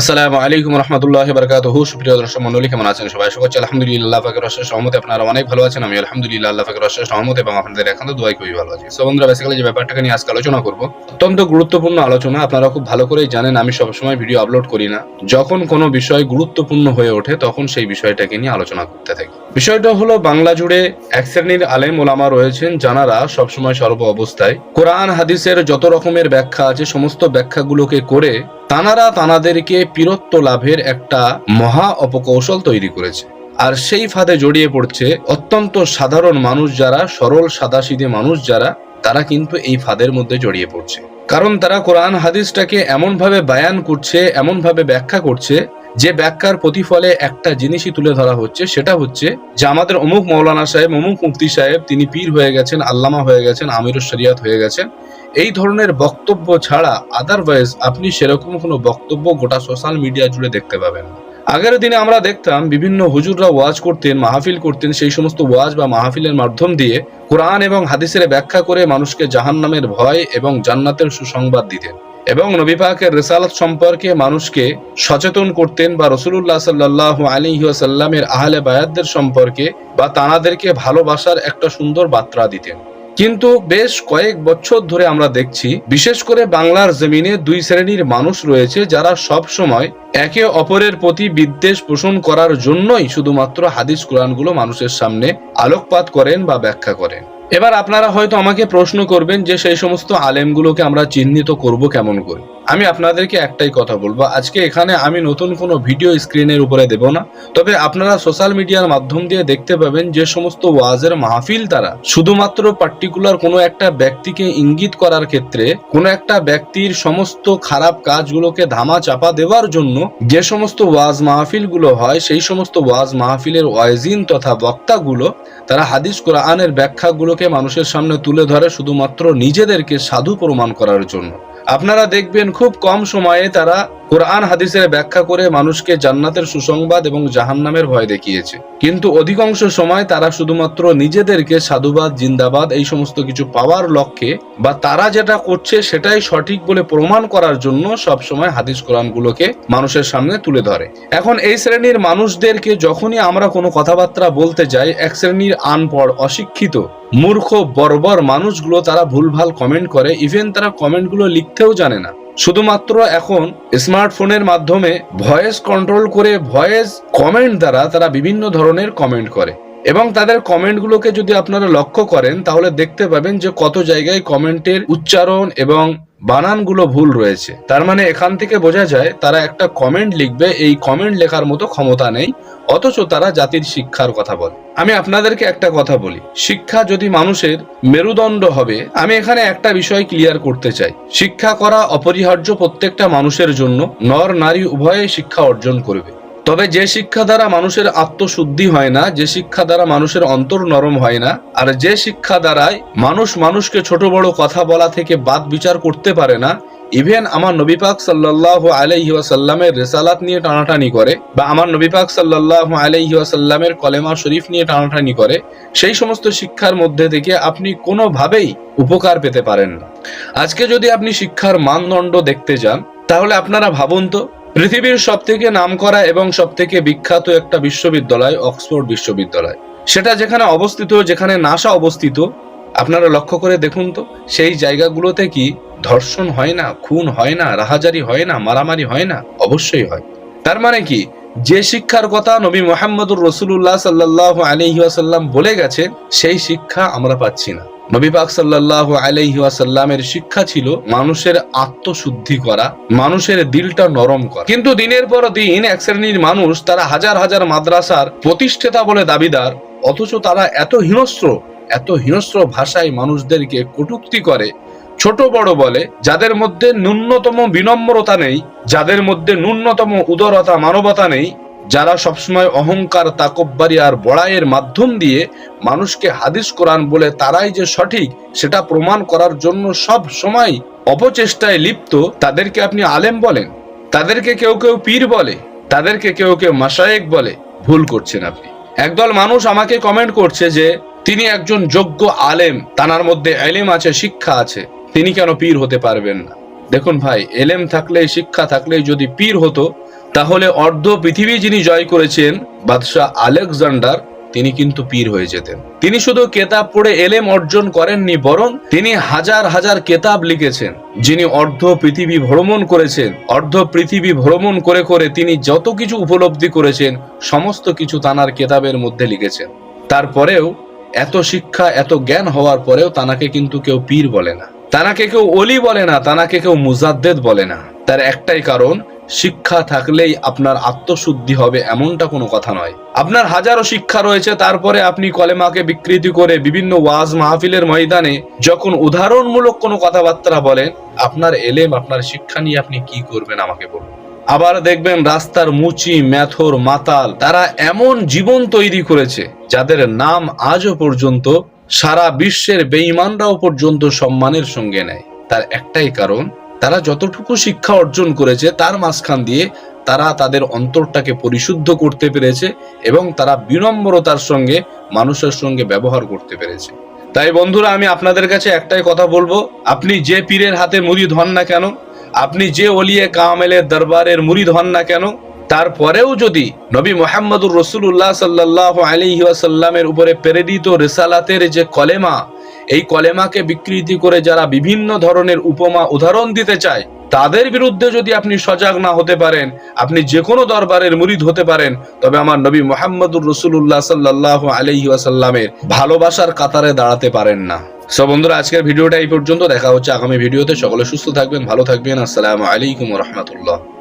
আসসালামু আলাইকুম রহমতুল্লাহ বারকাতুহু। সুপ্রিয় দর্শক মন্ডলী কেমন আছেন সবাই? করছি আলহামদুলিল্লাহ ফাকের অশেষ সহমতে আপনারা অনেক ভালো আছেন। আমি আলহামদুলিল্লাহ, আল্লাহ ফাকের অশেষ সহমত এবং আপনাদের একান্ত দোয়াই খুবই ভালো আছি। সো বন্ধুরা বেসিক্যালি যে ব্যাপারটাকে নিয়ে আজকে আলোচনা করব, অত্যন্ত গুরুত্বপূর্ণ আলোচনা। আপনারা খুব ভালো করেই জানেন, আমি সবসময় ভিডিও আপলোড করি না। যখন কোনো বিষয় গুরুত্বপূর্ণ হয়ে ওঠে, তখন সেই বিষয়টাকে নিয়ে আলোচনা করতে থাকি। বিষয়টা হলো বাংলা জুড়ে এক শ্রেণির আলেম ওলামা রয়েছেন যারা সবসময় সর্ব অবস্থায়। কোরআন, হাদিসের যত রকমের ব্যাখ্যা আছে, সমস্ত ব্যাখ্যাগুলোকে করে তানারা তানাদেরকে পীরত্ব লাভের একটা মহা অপকৌশল তৈরি করেছে। আর সেই ফাঁদে জড়িয়ে পড়ছে অত্যন্ত সাধারণ মানুষ যারা, সরল সাদাসিধে মানুষ যারা, তারা কিন্তু এই ফাঁদের মধ্যে জড়িয়ে পড়ছে। কারণ তারা কোরআন হাদিসটাকে এমনভাবে বায়ান করছে, এমনভাবে ব্যাখ্যা করছে, যে ব্যাখ্যার প্রতিফলে একটা জিনিসই তুলে ধরা হচ্ছে, সেটা হচ্ছে যে আমাদের অমুক মৌলানা সাহেব, অমুক মুফতি সাহেব, তিনি পীর হয়ে গেছেন, আল্লামা হয়ে গেছেন আমিরুল শরিয়াত হয়ে গেছেন এই ধরনের বক্তব্য ছাড়া আদারওয়াইজ আপনি সেরকম কোনো বক্তব্য গোটা সোশ্যাল মিডিয়া জুড়ে দেখতে পাবেন আগের দিনে আমরা দেখতাম বিভিন্ন হুজুররা ওয়াজ করতেন, মাহফিল করতেন, সেই সমস্ত ওয়াজ বা মাহফিলের মাধ্যম দিয়ে কোরআন এবং হাদিসের ব্যাখ্যা করে মানুষকে জাহান্নামের ভয় এবং জান্নাতের সুসংবাদ দিতেন। এবং নবী পাকের রেসালত সম্পর্কে মানুষকে সচেতন করতেন বা রসুল্লাহ সাল্লাহ আলী সাল্লামের আহলে বায়াতদের সম্পর্কে বা তাঁদেরকে ভালোবাসার একটা সুন্দর বার্তা দিতেন। কিন্তু বেশ কয়েক বছর ধরে আমরা দেখছি, বিশেষ করে বাংলার জমিনে দুই শ্রেণির মানুষ রয়েছে যারা সব সময় একে অপরের প্রতি বিদ্বেষ পোষণ করার জন্যই শুধুমাত্র হাদিস কোরআনগুলো মানুষের সামনে আলোকপাত করেন বা ব্যাখ্যা করেন। এবার আপনারা হয়তো আমাকে প্রশ্ন করবেন যে সেই সমস্ত আলেমগুলোকে আমরা চিহ্নিত করব কেমন করে? আমি আপনাদেরকে একটাই কথা বলব। আজকে এখানে আমি নতুন কোনো ভিডিও স্ক্রিনের উপরে দেব না। তবে আপনারা সোশ্যাল মিডিয়ার মাধ্যম দিয়ে দেখতে পাবেন যে সমস্ত ওয়াজের মাহফিল তারা। শুধুমাত্র পার্টিকুলার কোনো একটা ব্যক্তিকে ইঙ্গিত করার ক্ষেত্রে কোনো একটা ব্যক্তির সমস্ত খারাপ কাজগুলোকে ধামা চাপা দেওয়ার জন্য যে সমস্ত ওয়াজ মাহফিলগুলো হয়, সেই সমস্ত ওয়াজ মাহফিলের ওয়াজিন তথা বক্তাগুলো তারা হাদিস কোরআনের ব্যাখ্যাগুলোকে মানুষের সামনে তুলে ধরে শুধুমাত্র নিজেদেরকে সাধু প্রমাণ করার জন্য। আপনারা দেখবেন খুব কম সময়ে তারা কোরআন হাদিসের ব্যাখ্যা করে মানুষকে জান্নাতের সুসংবাদ এবং জাহান্নামের ভয় দেখিয়েছে। কিন্তু অধিকাংশ সময় তারা শুধুমাত্র নিজেদেরকে সাধুবাদ, জিন্দাবাদ এই সমস্ত কিছু পাওয়ার লক্ষ্যে বা তারা যেটা করছে সেটাই সঠিক বলে প্রমাণ করার জন্য সব সময় হাদিস কোরআনগুলোকে মানুষের সামনে তুলে ধরে। এখন এই শ্রেণির মানুষদেরকে যখনই আমরা কোনো কথাবার্তা বলতে যাই, এক শ্রেণির আনপড়, অশিক্ষিত, মূর্খ, বর্বর মানুষগুলো তারা ভুলভাল কমেন্ট করে। ইভেন তারা কমেন্টগুলো লিখতেও জানে না। শুধুমাত্র এখন স্মার্টফোনের মাধ্যমে ভয়েস কন্ট্রোল করে ভয়েস কমেন্ট দ্বারা তারা বিভিন্ন ধরনের কমেন্ট করে। এবং তাদের কমেন্টগুলোকে যদি আপনারা লক্ষ্য করেন, তাহলে দেখতে পাবেন যে কত জায়গায় কমেন্টের উচ্চারণ এবং বানানগুলো ভুল রয়েছে। তার মানে এখান থেকে বোঝা যায়, তারা একটা কমেন্ট লিখবে, এই কমেন্ট লেখার মতো ক্ষমতা নেই, অথচ তারা জাতির শিক্ষার কথা বলে। আমি আপনাদেরকে একটা কথা বলি, শিক্ষা যদি মানুষের মেরুদণ্ড হবে, আমি এখানে একটা বিষয় ক্লিয়ার করতে চাই। শিক্ষা করা অপরিহার্য প্রত্যেকটা মানুষের জন্য নর নারী উভয়ে শিক্ষা অর্জন করবে। তবে যে শিক্ষা দ্বারা মানুষের আত্মশুদ্ধি হয় না, যে শিক্ষা দ্বারা মানুষের অন্তর নরম হয় না, আর যে শিক্ষা দ্বারাই মানুষ মানুষকে ছোট বড় কথা বলা থেকে বাদ বিচার করতে পারে না ইভেন আমার নবী পাক সাল্লাহ আলাইহি ওয়াসাল্লামের রেসালাত নিয়ে টানাটানি করে, বা আমার নবী পাক সাল্লাহ আলাইহি ওয়াসাল্লামের কলেমা শরীফ নিয়ে টানাটানি করে, সেই সমস্ত শিক্ষার মধ্যে থেকে আপনি কোনোভাবেই উপকার পেতে পারেন না। আজকে যদি আপনি শিক্ষার মানদণ্ড দেখতে যান, তাহলে আপনারা ভাবুন তো পৃথিবীর সব থেকে নামকরা এবং সব থেকে বিখ্যাত একটা বিশ্ববিদ্যালয় অক্সফোর্ড বিশ্ববিদ্যালয়। সেটা যেখানে অবস্থিত, যেখানে নাসা অবস্থিত, আপনারা লক্ষ্য করে দেখুন তো, সেই জায়গাগুলোতে কি ধর্ষণ হয় না, খুন হয় না, রাহাজারি হয় না, মারামারি হয় না? অবশ্যই হয়। তার মানে কি, যে শিক্ষার কথা নবী মোহাম্মদুর রসুল্লাহ সাল্লাহ আলহিহাসাল্লাম বলে গেছে, সেই শিক্ষা আমরা পাচ্ছি না। নবী পাক সাল্লাহ আলাইহাসাল্লামের শিক্ষা ছিল মানুষের আত্মশুদ্ধি করা, মানুষের দিলটা নরম করা। কিন্তু দিনের পর দিন এক শ্রেণির মানুষ তারা হাজার হাজার মাদ্রাসার প্রতিষ্ঠাতা বলে দাবিদার, অথচ তারা এত হিংস্র এত হিংস্র ভাষায় মানুষদেরকে কটুক্তি করে। ছোট বড় বলে, যাদের মধ্যে ন্যূনতম বিনম্রতা নেই, যাদের মধ্যে ন্যূনতম উদারতা, মানবতা নেই যারা সবসময় অহংকার, তাকব্বারি আর বড়াইয়ের মাধ্যম দিয়ে মানুষকে হাদিস কোরআন বলে তারাই যে সঠিক, সেটা প্রমাণ করার জন্য সব সময় অপচেষ্টায় লিপ্ত, তাদেরকে আপনি আলেম বলেন। তাদেরকে কেউ কেউ পীর বলে, তাদেরকে কেউ কেউ মাসায়েক বলে। ভুল করছেন আপনি। একদল মানুষ আমাকে কমেন্ট করছে যে, তিনি একজন যোগ্য আলেম, তানার মধ্যে এলেম আছে, শিক্ষা আছে। তিনি কেন পীর হতে পারবেন না? দেখুন ভাই, এলেম থাকলে শিক্ষা থাকলে যদি পীর হতো তাহলে অর্ধ পৃথিবী যিনি জয় করেছেন, বাদশাহ আলেকজান্ডার, তিনি কিন্তু পীর হয়ে যেতেন। তিনি শুধু কেতাব পড়ে এলেম অর্জন করেননি, বরং তিনি হাজার হাজার কেতাব লিখেছেন, যিনি অর্ধ পৃথিবী ভ্রমণ করেছেন। অর্ধ পৃথিবী ভ্রমণ করে করে তিনি যত কিছু উপলব্ধি করেছেন, সমস্ত কিছু তানার কেতাবের মধ্যে লিখেছেন। তারপরেও এত শিক্ষা, এত জ্ঞান হওয়ার পরেও তানাকে কিন্তু কেউ পীর বলে না। তানাকে কেউ অলি বলে না, তানাকে কেউ মুজাদ্দেদ বলে না। তার একটাই কারণ শিক্ষা থাকলেই আপনার আত্মশুদ্ধি হবে এমনটা কোনো কথা নয়। আপনার হাজারো শিক্ষা রয়েছে, তারপরে আপনি কলেমাকে বিকৃতি করে বিভিন্ন ওয়াজ মাহফিলের ময়দানে যখন উদাহরণমূলক কোনো কথাবার্তা বলেন, আপনার এলেম, আপনার শিক্ষা নিয়ে আপনি কি করবেন আমাকে বলুন। আবার দেখবেন রাস্তার মুচি মেথর মাতাল, তারা এমন জীবন তৈরি করেছে, যাদের নাম আজও পর্যন্ত সারা বিশ্বের বেঈমানরাও পর্যন্ত সম্মানের সঙ্গে নেয়। তার একটাই কারণ তারা যতটুকু শিক্ষা অর্জন করেছে, তার মাঝখান দিয়ে তারা তাদের অন্তরটাকে পরিশুদ্ধ করতে পেরেছে এবং তারা বিনম্রতার সঙ্গে, মানুষের সঙ্গে ব্যবহার করতে পেরেছে। তাই বন্ধুরা, আমি আপনাদের কাছে একটাই কথা বলব, আপনি যে পীরের হাতে মুড়ি ধন না কেন, আপনি যে অলিয়ে কামেলের দরবারের মুড়ি ধন না কেন, তারপরেও যদি নবী মোহাম্মদুর রসুল্লাহ সাল্লাহ আলিহাসাল্লামের উপরে প্রেরিত রেসালাতের যে কলেমা এই কলেমাকে বিকৃতি করে যারা বিভিন্ন ধরনের উপমা উদাহরণ দিতে চায়, তাদের বিরুদ্ধে যদি আপনি সজাগ না হতে পারেন, আপনি যে কোনো দরবারের মুরিদ হতে পারেন, তবে আমার নবী মোহাম্মদুর রসুল্লাহ সাল্লাহ আলহি আসাল্লামের ভালোবাসার কাতারে দাঁড়াতে পারেন না। সো বন্ধুরা, আজকের ভিডিওটা এই পর্যন্ত। দেখা হচ্ছে আগামী ভিডিওতে। সকলে সুস্থ থাকবেন, ভালো থাকবেন। আসসালামু আলাইকুম রহমতুল্লাহ।